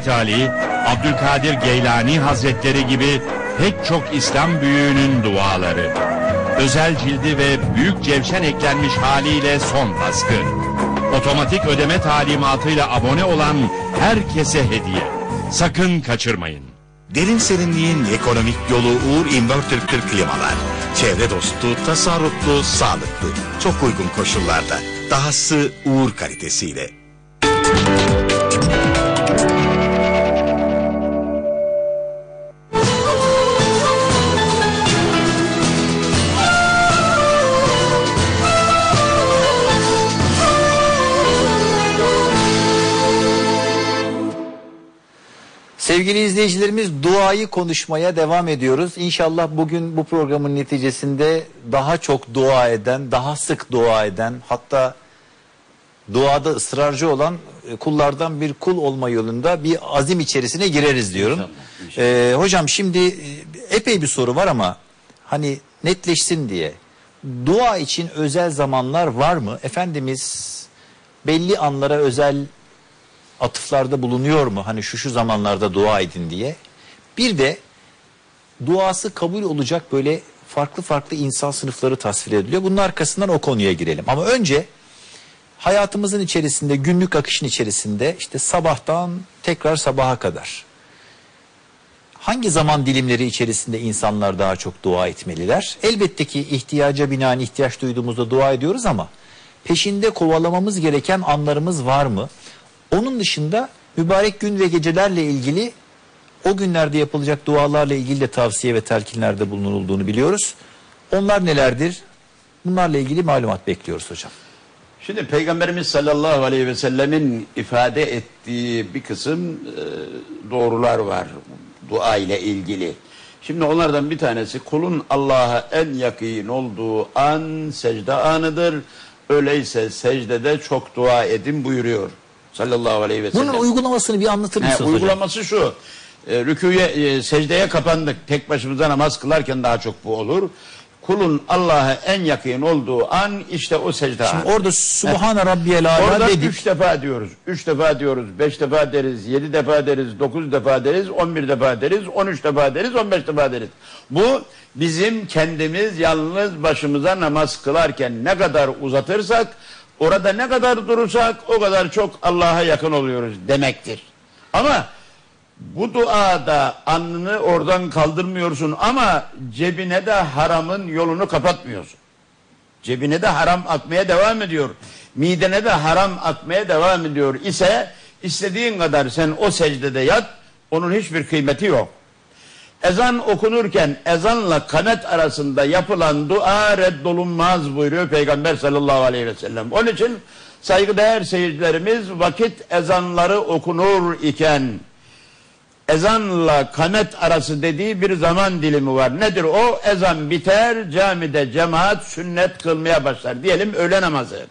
Hazreti Ali, Abdülkadir Geylani Hazretleri gibi pek çok İslam büyüğünün duaları. Özel cildi ve büyük cevşen eklenmiş haliyle son baskı. Otomatik ödeme talimatıyla abone olan herkese hediye. Sakın kaçırmayın. Derin serinliğin ekonomik yolu Uğur Inverter Kır klimalar. Çevre dostu, tasarruflu, sağlıklı. Çok uygun koşullarda. Dahası Uğur kalitesiyle. Sevgili izleyicilerimiz duayı konuşmaya devam ediyoruz. İnşallah bugün bu programın neticesinde daha çok dua eden, daha sık dua eden, hatta duada ısrarcı olan e, kullardan bir kul olma yolunda bir azim içerisine gireriz diyorum. Ee, hocam şimdi e, epey bir soru var ama hani netleşsin diye dua için özel zamanlar var mı? Efendimiz belli anlara özel atıflarda bulunuyor mu? Hani şu şu zamanlarda dua edin diye. Bir de duası kabul olacak böyle farklı farklı insan sınıfları tasvir ediliyor. Bunun arkasından o konuya girelim. Ama önce hayatımızın içerisinde günlük akışın içerisinde işte sabahtan tekrar sabaha kadar hangi zaman dilimleri içerisinde insanlar daha çok dua etmeliler? Elbette ki ihtiyaca binaen ihtiyaç duyduğumuzda dua ediyoruz ama peşinde kovalamamız gereken anlarımız var mı? Onun dışında mübarek gün ve gecelerle ilgili o günlerde yapılacak dualarla ilgili de tavsiye ve telkinlerde bulunulduğunu biliyoruz. Onlar nelerdir? Bunlarla ilgili malumat bekliyoruz hocam. Şimdi Peygamberimiz sallallahu aleyhi ve sellemin ifade ettiği bir kısım e, doğrular var dua ile ilgili. Şimdi onlardan bir tanesi kulun Allah'a en yakın olduğu an secde anıdır. Öyleyse secdede çok dua edin buyuruyor sallallahu aleyhi ve sellem. Bunun uygulamasını bir anlatır He, mısınız hocam? uygulaması şu. E, rüküye, e, secdeye kapandık. Tek başımıza namaz kılarken daha çok bu olur. Kulun Allah'a en yakın olduğu an işte o secde Şimdi anı. orada Subhane Rabbiyel Ala Orada dedik. üç defa diyoruz. Üç defa diyoruz. Beş defa deriz. Yedi defa deriz. Dokuz defa deriz. On bir defa deriz. On üç defa deriz. On beş defa deriz. Bu bizim kendimiz yalnız başımıza namaz kılarken ne kadar uzatırsak orada ne kadar durursak o kadar çok Allah'a yakın oluyoruz demektir. Ama bu duada alnını oradan kaldırmıyorsun ama cebine de haramın yolunu kapatmıyorsun. Cebine de haram akmaya devam ediyor. Midene de haram akmaya devam ediyor ise istediğin kadar sen o secdede yat onun hiçbir kıymeti yok. Ezan okunurken ezanla kamet arasında yapılan dua reddolunmaz buyuruyor Peygamber sallallahu aleyhi ve sellem. Onun için saygıdeğer seyircilerimiz vakit ezanları okunur iken ezanla kamet arası dediği bir zaman dilimi var. Nedir o? Ezan biter, camide cemaat sünnet kılmaya başlar. Diyelim öğle namazı.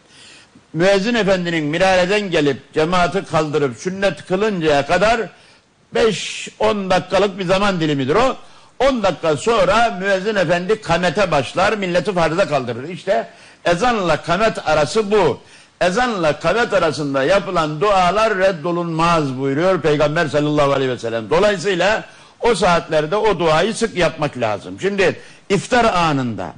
Müezzin efendinin minareden gelip cemaati kaldırıp sünnet kılıncaya kadar 5-10 dakikalık bir zaman dilimidir o. 10 dakika sonra müezzin efendi kamete başlar, milleti farza kaldırır. İşte ezanla kamet arası bu. Ezanla kamet arasında yapılan dualar reddolunmaz buyuruyor Peygamber sallallahu aleyhi ve sellem. Dolayısıyla o saatlerde o duayı sık yapmak lazım. Şimdi iftar anında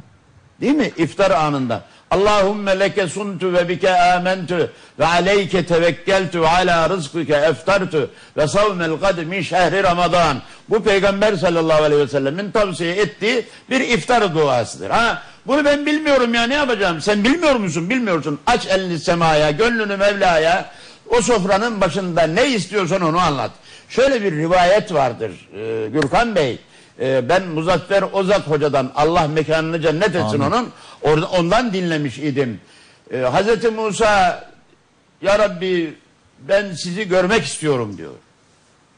değil mi? İftar anında Allahümme leke suntu ve bike amentu ve aleyke tevekkeltu ve ala rızkike eftartu ve savmel gad min şehri Ramazan. Bu Peygamber sallallahu aleyhi ve sellemin tavsiye ettiği bir iftar duasıdır. Ha? Bunu ben bilmiyorum ya ne yapacağım? Sen bilmiyor musun? Bilmiyorsun. Aç elini semaya, gönlünü Mevla'ya. O sofranın başında ne istiyorsan onu anlat. Şöyle bir rivayet vardır e, Gürkan Bey. E, ben Muzaffer Ozak Hoca'dan Allah mekanını cennet etsin onun. Orada, ondan dinlemiş idim. E, Hazreti Musa Ya Rabbi ben sizi görmek istiyorum diyor.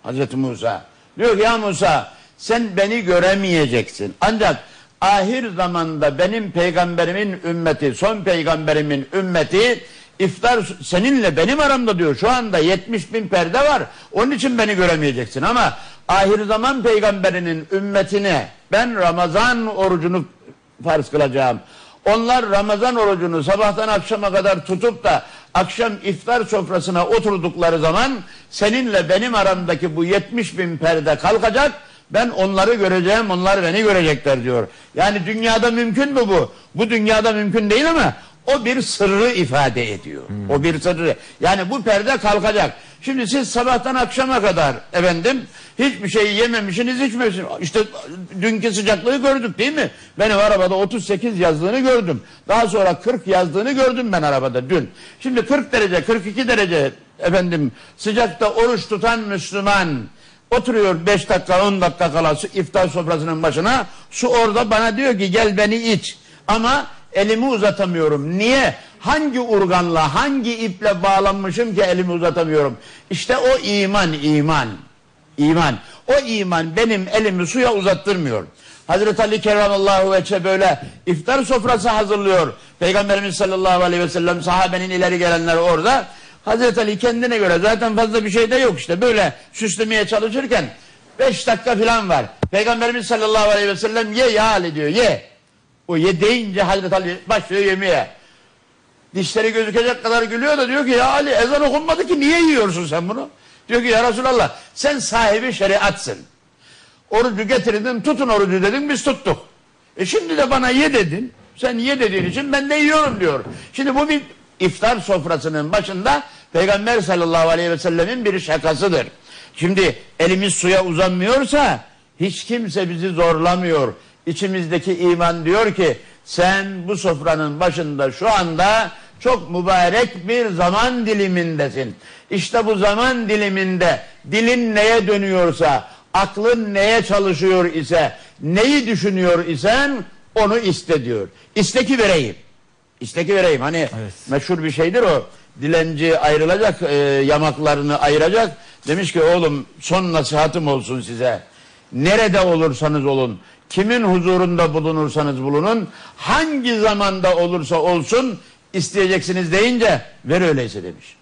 Hazreti Musa. Diyor ki ya Musa sen beni göremeyeceksin. Ancak ahir zamanda benim peygamberimin ümmeti, son peygamberimin ümmeti iftar seninle benim aramda diyor. Şu anda 70 bin perde var. Onun için beni göremeyeceksin ama ahir zaman peygamberinin ümmetine ben Ramazan orucunu farz kılacağım. Onlar Ramazan orucunu sabahtan akşama kadar tutup da akşam iftar sofrasına oturdukları zaman seninle benim aramdaki bu 70 bin perde kalkacak. Ben onları göreceğim, onlar beni görecekler diyor. Yani dünyada mümkün mü bu? Bu dünyada mümkün değil ama o bir sırrı ifade ediyor. O bir sırrı. Yani bu perde kalkacak. Şimdi siz sabahtan akşama kadar efendim hiçbir şey yememişsiniz içmemişsiniz. İşte dünkü sıcaklığı gördük değil mi? Benim arabada 38 yazdığını gördüm. Daha sonra 40 yazdığını gördüm ben arabada dün. Şimdi 40 derece 42 derece efendim sıcakta oruç tutan Müslüman oturuyor 5 dakika 10 dakika kala iftar sofrasının başına su orada bana diyor ki gel beni iç. Ama elimi uzatamıyorum. Niye? Hangi urganla, hangi iple bağlanmışım ki elimi uzatamıyorum? İşte o iman, iman. İman. O iman benim elimi suya uzattırmıyor. Hazreti Ali kerramallahu veçhe böyle iftar sofrası hazırlıyor. Peygamberimiz sallallahu aleyhi ve sellem sahabenin ileri gelenler orada. Hazreti Ali kendine göre zaten fazla bir şey de yok işte böyle süslemeye çalışırken 5 dakika falan var. Peygamberimiz sallallahu aleyhi ve sellem ye ya Ali diyor ye. O ye deyince Hazreti Ali başlıyor yemeye. Dişleri gözükecek kadar gülüyor da diyor ki ya Ali ezan okunmadı ki niye yiyorsun sen bunu? Diyor ki ya Resulallah sen sahibi şeriatsın. Orucu getirdin tutun orucu dedin biz tuttuk. E şimdi de bana ye dedin. Sen ye dediğin için ben de yiyorum diyor. Şimdi bu bir iftar sofrasının başında Peygamber sallallahu aleyhi ve sellemin bir şakasıdır. Şimdi elimiz suya uzanmıyorsa hiç kimse bizi zorlamıyor. İçimizdeki iman diyor ki sen bu sofranın başında şu anda çok mübarek bir zaman dilimindesin. İşte bu zaman diliminde dilin neye dönüyorsa, aklın neye çalışıyor ise, neyi düşünüyor isen onu iste diyor. İste ki vereyim. İste ki vereyim. Hani meşhur bir şeydir o. Dilenci ayrılacak, e, yamaklarını ayıracak. Demiş ki oğlum son nasihatım olsun size. Nerede olursanız olun, kimin huzurunda bulunursanız bulunun, hangi zamanda olursa olsun isteyeceksiniz deyince ver öyleyse demiş.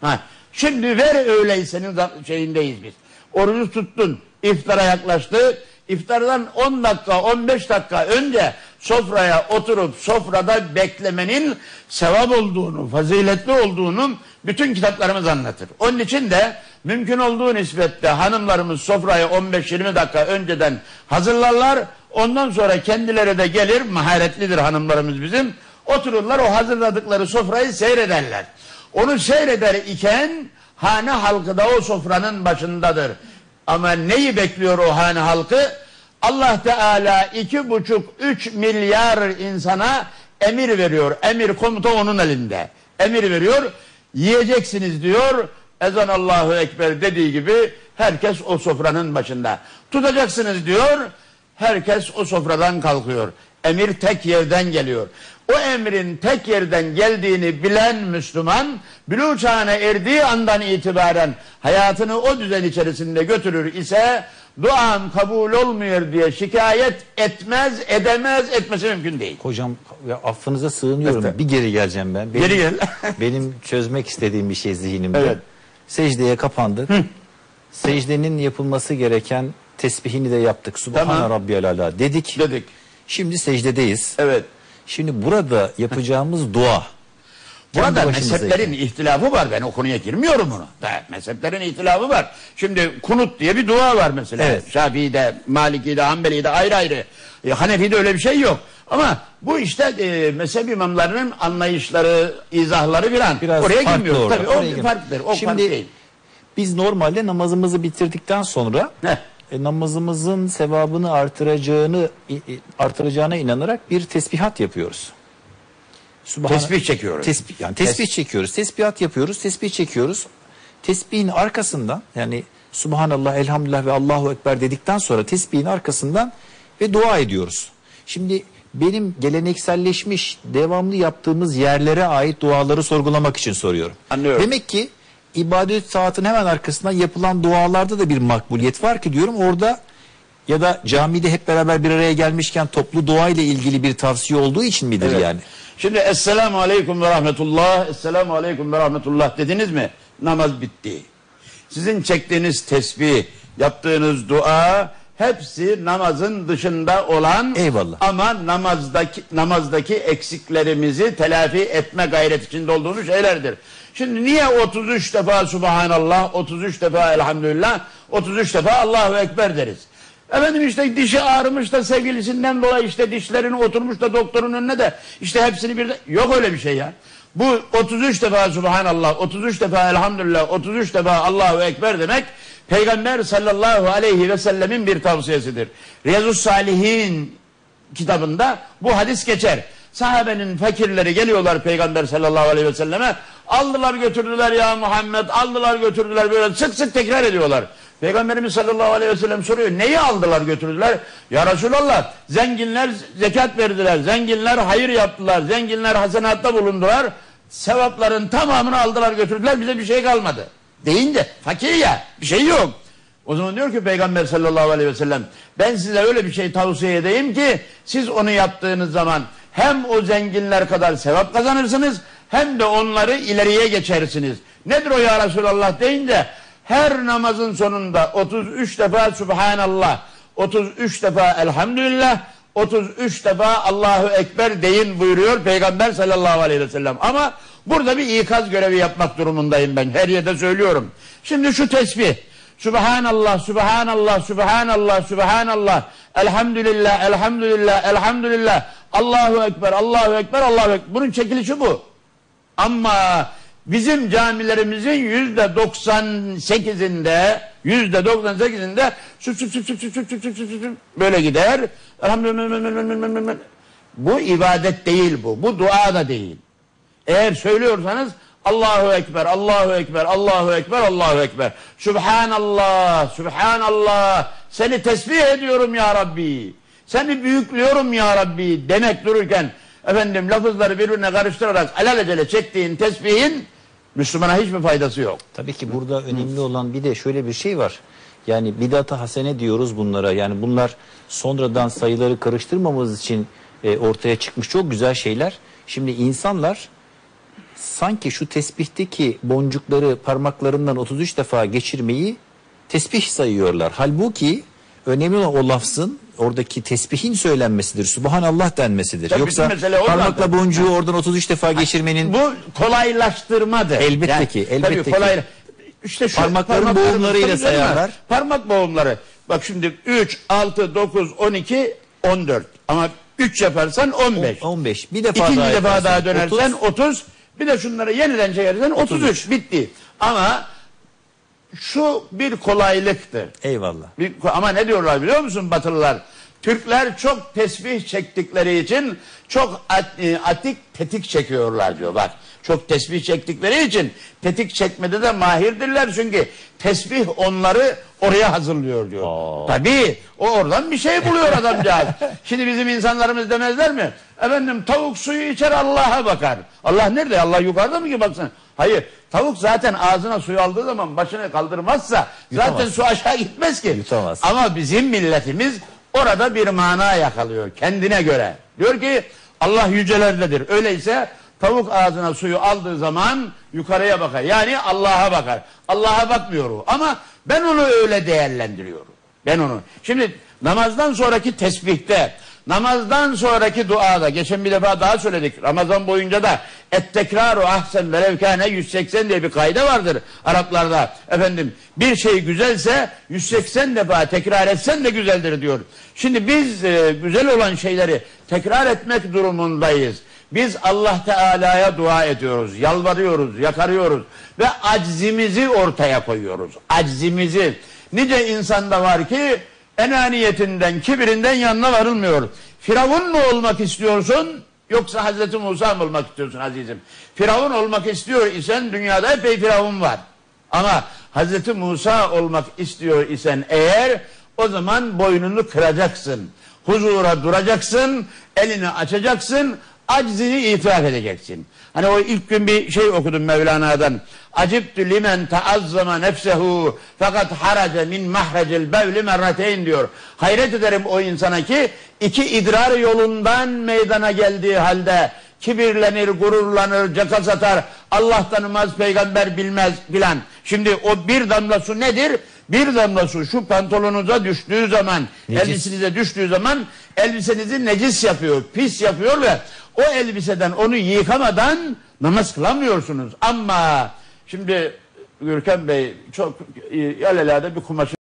Ha, şimdi ver öyleysenin şeyindeyiz biz. Orucu tuttun, iftara yaklaştı. İftardan 10 dakika, 15 dakika önce sofraya oturup sofrada beklemenin sevap olduğunu, faziletli olduğunu bütün kitaplarımız anlatır. Onun için de mümkün olduğu nispette hanımlarımız sofraya 15-20 dakika önceden hazırlarlar. Ondan sonra kendileri de gelir, maharetlidir hanımlarımız bizim. Otururlar o hazırladıkları sofrayı seyrederler. Onu seyreder iken hane halkı da o sofranın başındadır. Ama neyi bekliyor o hane halkı? Allah Teala iki buçuk üç milyar insana emir veriyor. Emir komuta onun elinde. Emir veriyor. Yiyeceksiniz diyor. Ezan Allahu Ekber dediği gibi herkes o sofranın başında. Tutacaksınız diyor. Herkes o sofradan kalkıyor. Emir tek yerden geliyor. O emrin tek yerden geldiğini bilen Müslüman, bülü çağına erdiği andan itibaren hayatını o düzen içerisinde götürür ise duam kabul olmuyor diye şikayet etmez, edemez, etmesi mümkün değil. Hocam ya affınıza sığınıyorum. Estağfurullah. Bir geri geleceğim ben. Benim, Geri gel. benim çözmek istediğim bir şey zihnimde. Evet. Secdeye kapandık. Secdenin yapılması gereken tesbihini de yaptık. Subhane Tamam. Rabbiyal Ala dedik. Dedik. Şimdi secdedeyiz. Evet. Şimdi burada yapacağımız dua. Burada mezheplerin ihtilafı var. Ben o konuya girmiyorum. Da, mezheplerin ihtilafı var. Şimdi kunut diye bir dua var mesela. Evet. Şafii'de, Maliki'de, Hanbeli'de ayrı ayrı. E, Hanefi'de öyle bir şey yok. Ama bu işte e, mezhep imamlarının anlayışları, izahları filan. Biraz Oraya farklı girmiyor. orada. Tabii Oraya o girmiyor. farklıdır. O Şimdi- fark değil. Biz normalde namazımızı bitirdikten sonra Heh. e, namazımızın sevabını artıracağını i- artıracağına inanarak bir tesbihat yapıyoruz. Subhan- Tesbih çekiyoruz. Tesbih, yani tesbih çekiyoruz. Tesbihat yapıyoruz. Tesbih çekiyoruz. Tesbihin arkasından yani Subhanallah, Elhamdülillah ve Allahu Ekber dedikten sonra tesbihin arkasından ve dua ediyoruz. Şimdi benim gelenekselleşmiş, devamlı yaptığımız yerlere ait duaları sorgulamak için soruyorum. Anlıyorum. Demek ki ibadet saatinin hemen arkasından yapılan dualarda da bir makbuliyet var ki diyorum orada ya da camide hep beraber bir araya gelmişken toplu dua ile ilgili bir tavsiye olduğu için midir Evet. yani? Şimdi Esselamu Aleyküm ve Rahmetullah, Esselamu Aleyküm ve Rahmetullah dediniz mi? Namaz bitti. Sizin çektiğiniz tesbih, yaptığınız dua hepsi namazın dışında olan Eyvallah. ama namazdaki namazdaki eksiklerimizi telafi etme gayret içinde olduğumuz şeylerdir. Şimdi niye 33 defa Subhanallah, 33 defa Elhamdülillah, 33 defa Allahu Ekber deriz? Efendim işte dişi ağrımış da sevgilisinden dolayı işte dişlerini oturmuş da doktorun önüne de işte hepsini bir yok öyle bir şey ya. Bu 33 defa Subhanallah, 33 defa Elhamdülillah, 33 defa Allahu Ekber demek Peygamber sallallahu aleyhi ve sellemin bir tavsiyesidir. Riyazus Salihin kitabında bu hadis geçer. Sahabenin fakirleri geliyorlar Peygamber sallallahu aleyhi ve selleme. Aldılar götürdüler ya Muhammed, aldılar götürdüler böyle sık sık tekrar ediyorlar. Peygamberimiz sallallahu aleyhi ve sellem soruyor neyi aldılar götürdüler? Ya Resulallah zenginler zekat verdiler, zenginler hayır yaptılar, zenginler hasenatta bulundular. Sevapların tamamını aldılar götürdüler bize bir şey kalmadı. Deyince fakir ya bir şey yok. O zaman diyor ki Peygamber sallallahu aleyhi ve sellem ben size öyle bir şey tavsiye edeyim ki siz onu yaptığınız zaman hem o zenginler kadar sevap kazanırsınız hem de onları ileriye geçersiniz. Nedir o ya Resulallah deyince her namazın sonunda 33 defa Subhanallah, 33 defa Elhamdülillah, 33 defa Allahu Ekber deyin buyuruyor Peygamber sallallahu aleyhi ve sellem. Ama Burada bir ikaz görevi yapmak durumundayım ben. Her yerde söylüyorum. Şimdi şu tesbih. Subhanallah, Subhanallah, Subhanallah, Subhanallah. Elhamdülillah, Elhamdülillah, Elhamdülillah. Allahu Ekber, Allahu Ekber, Allahu Ekber. Bunun çekilişi bu. Ama bizim camilerimizin yüzde doksan sekizinde yüzde doksan sekizinde böyle gider. Elhamdülillah. Bu ibadet değil bu. Bu dua da değil. Eğer söylüyorsanız Allahu Ekber, Allahu Ekber, Allahu Ekber, Allahu Ekber. Subhanallah, Subhanallah. Seni tesbih ediyorum ya Rabbi. Seni büyüklüyorum ya Rabbi demek dururken efendim lafızları birbirine karıştırarak alelacele çektiğin tesbihin Müslümana hiçbir faydası yok. Tabii ki burada önemli olan bir de şöyle bir şey var. Yani bidat-ı hasene diyoruz bunlara. Yani bunlar sonradan sayıları karıştırmamamız için e, ortaya çıkmış çok güzel şeyler. Şimdi insanlar sanki şu tesbihteki boncukları parmaklarından 33 defa geçirmeyi tesbih sayıyorlar. Halbuki önemli olan o lafzın oradaki tesbihin söylenmesidir. Subhanallah denmesidir. Tabii Yoksa parmakla zaten. boncuğu oradan 33 defa geçirmenin Bu kolaylaştırmadır. Elbette ki, elbette tabii ki. kolay. İşte şu Parmakların parmaklarımız boğumlarıyla sayarlar. Parmak boğumları. Bak şimdi 3, 6, 9, 12, 14. Ama 3 yaparsan 15. 15. Bir defa İkinci daha defa yaparsan daha dönersen 30. 30. Bir de şunları yeniden çekersen 33. Bitti. Ama şu bir kolaylıktır. Eyvallah. Bir- ama ne diyorlar biliyor musun Batılılar? Türkler çok tesbih çektikleri için çok at- e, atik tetik çekiyorlar diyor bak. Çok tesbih çektikleri için tetik çekmede de mahirdirler çünkü tesbih onları oraya hazırlıyor diyor. Tabii o oradan bir şey buluyor adamcağız. Şimdi bizim insanlarımız demezler mi? Efendim tavuk suyu içer Allah'a bakar. Allah nerede? Allah yukarıda mı ki baksın? Hayır. Tavuk zaten ağzına suyu aldığı zaman başını kaldırmazsa zaten Yutamaz. su aşağı gitmez ki. Yutamaz. Ama bizim milletimiz orada bir mana yakalıyor kendine göre. Diyor ki Allah yücelerdedir. Öyleyse tavuk ağzına suyu aldığı zaman yukarıya bakar. Yani Allah'a bakar. Allah'a bakmıyor o. Ama ben onu öyle değerlendiriyorum. Ben onu. Şimdi namazdan sonraki tesbihte, namazdan sonraki duada, geçen bir defa daha söyledik. Ramazan boyunca da et tekraru ahsen velev kâne 180 diye bir kaide vardır Araplarda. Efendim bir şey güzelse 180 defa tekrar etsen de güzeldir diyor. Şimdi biz e, güzel olan şeyleri tekrar etmek durumundayız. Biz Allah Teala'ya dua ediyoruz, yalvarıyoruz, yakarıyoruz ve aczimizi ortaya koyuyoruz. Aczimizi. Nice insanda var ki enaniyetinden, kibirinden yanına varılmıyor. Firavun mu olmak istiyorsun yoksa Hazreti Musa mı olmak istiyorsun azizim? Firavun olmak istiyor isen dünyada epey Firavun var. Ama Hazreti Musa olmak istiyor isen eğer o zaman boynunu kıracaksın. Huzura duracaksın, elini açacaksın, aczini itiraf edeceksin. Hani o ilk gün bir şey okudum Mevlana'dan. Aciptü limen taazzama nefsehu fakat haraca min mahrecil bevli merrateyn diyor. Hayret ederim o insana ki iki idrar yolundan meydana geldiği halde kibirlenir, gururlanır, caka satar, Allah tanımaz, peygamber bilmez filan. Şimdi o bir damla su nedir? Bir damla su şu pantolonunuza düştüğü zaman, Necis. elbisenize düştüğü zaman elbisenizi necis yapıyor, pis yapıyor ve o elbiseden onu yıkamadan namaz kılamıyorsunuz. Ama şimdi Gürkan Bey çok alelade bir kumaşı